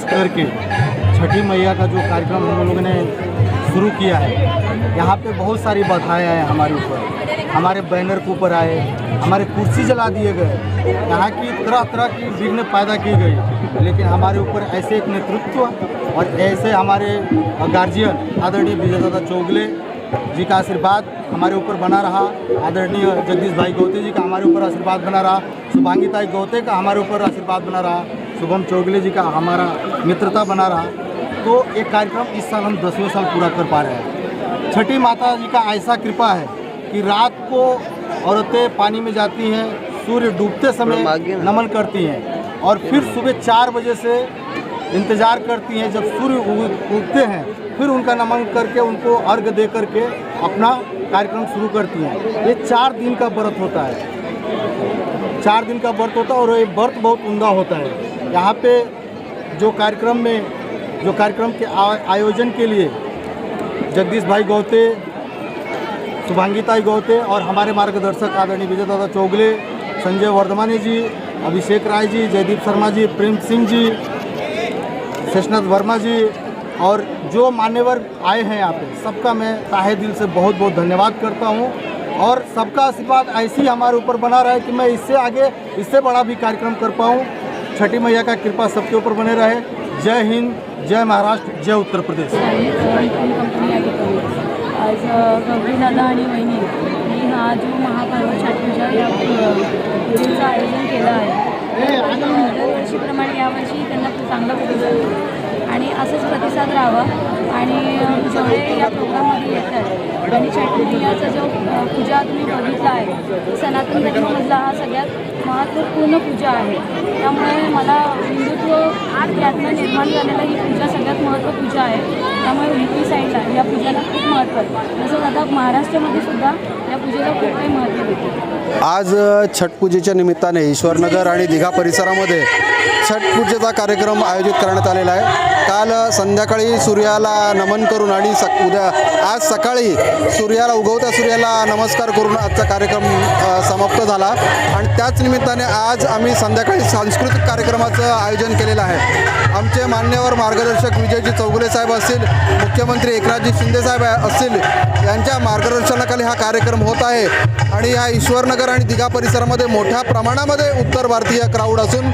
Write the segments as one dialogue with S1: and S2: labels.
S1: संघर्ष करके छठी मैया का जो कार्यक्रम हम लोगों ने शुरू किया है, यहाँ पे बहुत सारी बाधाएँ आए हमारे ऊपर। हमारे बैनर के ऊपर आए, हमारे कुर्सी जला दिए गए, यहाँ की तरह तरह की विघ्न पैदा की गई। लेकिन हमारे ऊपर ऐसे एक नेतृत्व और ऐसे हमारे गार्जियन, आदरणीय विजय दादा चौगले जी का आशीर्वाद हमारे ऊपर बना रहा। आदरणीय जगदीश भाई गौते जी का हमारे ऊपर आशीर्वाद बना रहा। शुभांगी ताई गौते का हमारे ऊपर आशीर्वाद बना रहा। शुभम चौगले जी का हमारा मित्रता बना रहा। तो एक कार्यक्रम इस साल हम दसवें साल पूरा कर पा रहे हैं। छठी माता जी का ऐसा कृपा है कि रात को औरतें पानी में जाती हैं सूर्य डूबते समय नमन करती हैं और फिर सुबह चार बजे से इंतज़ार करती हैं जब सूर्य उगते हैं। फिर उनका नमन करके उनको अर्घ दे करके अपना कार्यक्रम शुरू करती हैं। ये चार दिन का व्रत होता है। चार दिन का व्रत होता है और ये व्रत बहुत उमदा होता है। यहाँ पे जो कार्यक्रम में, जो कार्यक्रम के आयोजन के लिए जगदीश भाई गौते शुभांगिताई गौते और हमारे मार्गदर्शक आदरणीय विजय दादा चौगले, संजय वर्धमानी जी, अभिषेक राय जी, जयदीप शर्मा जी, प्रेम सिंह जी, शेषनाथ वर्मा जी और जो मान्यवर आए हैं यहाँ पे, सबका मैं ताहे दिल से बहुत बहुत धन्यवाद करता हूँ और सबका आशीर्वाद ऐसे हमारे ऊपर बना रहा है कि मैं इससे आगे, इससे बड़ा भी कार्यक्रम कर पाऊँ। छठी मैया का कृपा सबके ऊपर बने रहे। जय हिंद जय महाराष्ट्र जय उत्तर प्रदेश।
S2: आज गौरी दादा आणि वहिनी मी हा जो महापर्व छटपूजा या पूजेचं आयोजन केलं आहे दरवर्षीप्रमाणे यावर्षी त्यांना चांगला प्रतिसाद आणि असंच प्रतिसाद राहावा. आणि जेवढे या प्रोग्राममध्ये येतात आणि छटपूजाचा जो पूजा तुम्ही बघितला आहे सनातन धर्मामधला हा सगळ्यात महत्त्वपूर्ण पूजा आहे. त्यामुळे मला हिंदुत्व यातनं निर्माण झालेला ही पूजा सगळ्यात महत्त्व पूजा आहे. त्यामुळे उलटी साईडला या पूजेला खूप महत्त्व आहे. तसंच आता महाराष्ट्रामध्ये सुद्धा या पूजेला खूप काही महत्त्व देते
S3: आज छठ छटपूजेच्या निमित्ताने ईश्वरनगर आणि दिघा परिसरामध्ये छटपूजेचा कार्यक्रम आयोजित करण्यात आलेला आहे. काल संध्याकाळी सूर्याला नमन करून आणि सक उद्या आज सकाळी सूर्याला उगवत्या सूर्याला नमस्कार करून आजचा कार्यक्रम समाप्त झाला. आणि त्याच निमित्ताने आज आम्ही संध्याकाळी सांस्कृतिक कार्यक्रमाचं आयोजन केलेलं आहे. आमचे मान्यवर मार्गदर्शक विजयजी चौगुले साहेब असतील मुख्यमंत्री एकनाथजी शिंदे साहेब असतील यांच्या मार्गदर्शनाखाली हा कार्यक्रम होत आहे. आणि या ईश्वरनगर आणि दिघा परिसरामध्ये मोठ्या प्रमाणामध्ये उत्तर भारतीय क्राऊड असून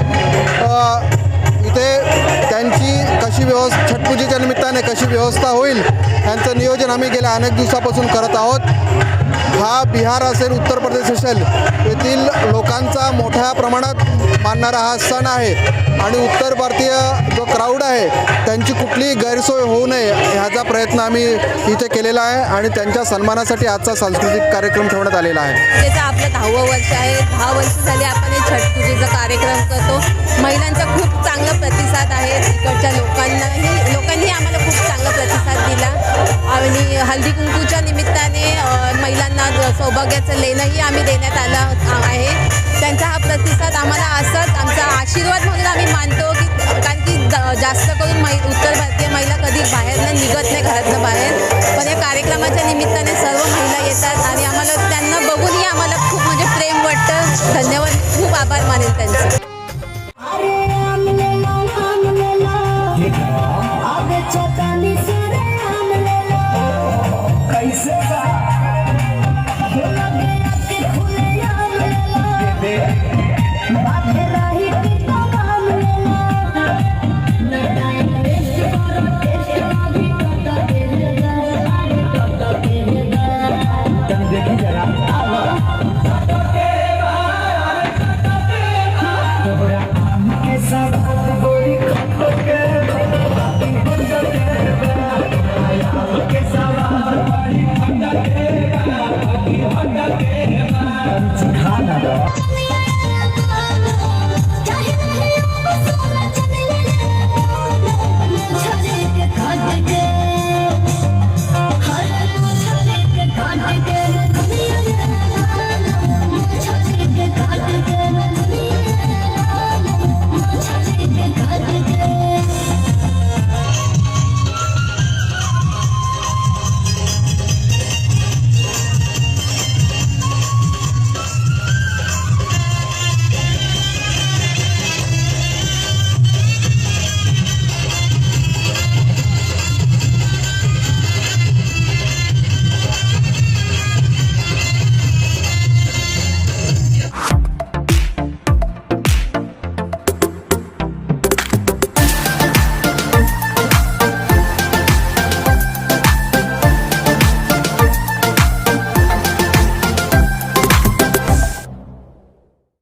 S3: त्यांची कशी व्यवस्था छटपूजेच्या निमित्ताने कशी व्यवस्था होईल यांचं नियोजन आम्ही गेल्या अनेक दिवसापासून करत आहोत. हा बिहार असेल उत्तर प्रदेश असेल येथील लोकांचा मोठ्या प्रमाणात मानणारा हा सण आहे. आणि उत्तर भारतीय जो क्राऊड आहे त्यांची कुठलीही गैरसोय होऊ नये ह्याचा प्रयत्न आम्ही इथे केलेला आहे आणि त्यांच्या सन्मानासाठी आजचा सांस्कृतिक कार्यक्रम ठेवण्यात आलेला आहे.
S4: त्याचं आपलं दहावं वर्ष आहे दहा वर्ष झाले आपण हे छठ पूजेचा कार्यक्रम करतो. महिलांचा खूप चांगला प्रतिसाद आहे तिकडच्या लोकांनाही लोकांनी आम्हाला खूप चांगला प्रतिसाद दिला. आणि हल्दी कुंकूच्या निमित्त सौभाग्याचं लेणंही आम्ही देण्यात आलं आहे. त्यांचा हा प्रतिसाद आम्हाला असाच आमचा आशीर्वाद म्हणून आम्ही मानतो की कारण की जास्त करून मै उत्तर भारतीय महिला कधी बाहेरनं निघत नाही घरातनं बाहेर. पण या कार्यक्रमाच्या निमित्ताने सर्व महिला येतात आणि आम्हाला त्यांना बघूनही आम्हाला खूप म्हणजे प्रेम वाटतं. धन्यवाद. खूप आभार मानेल त्यांचा.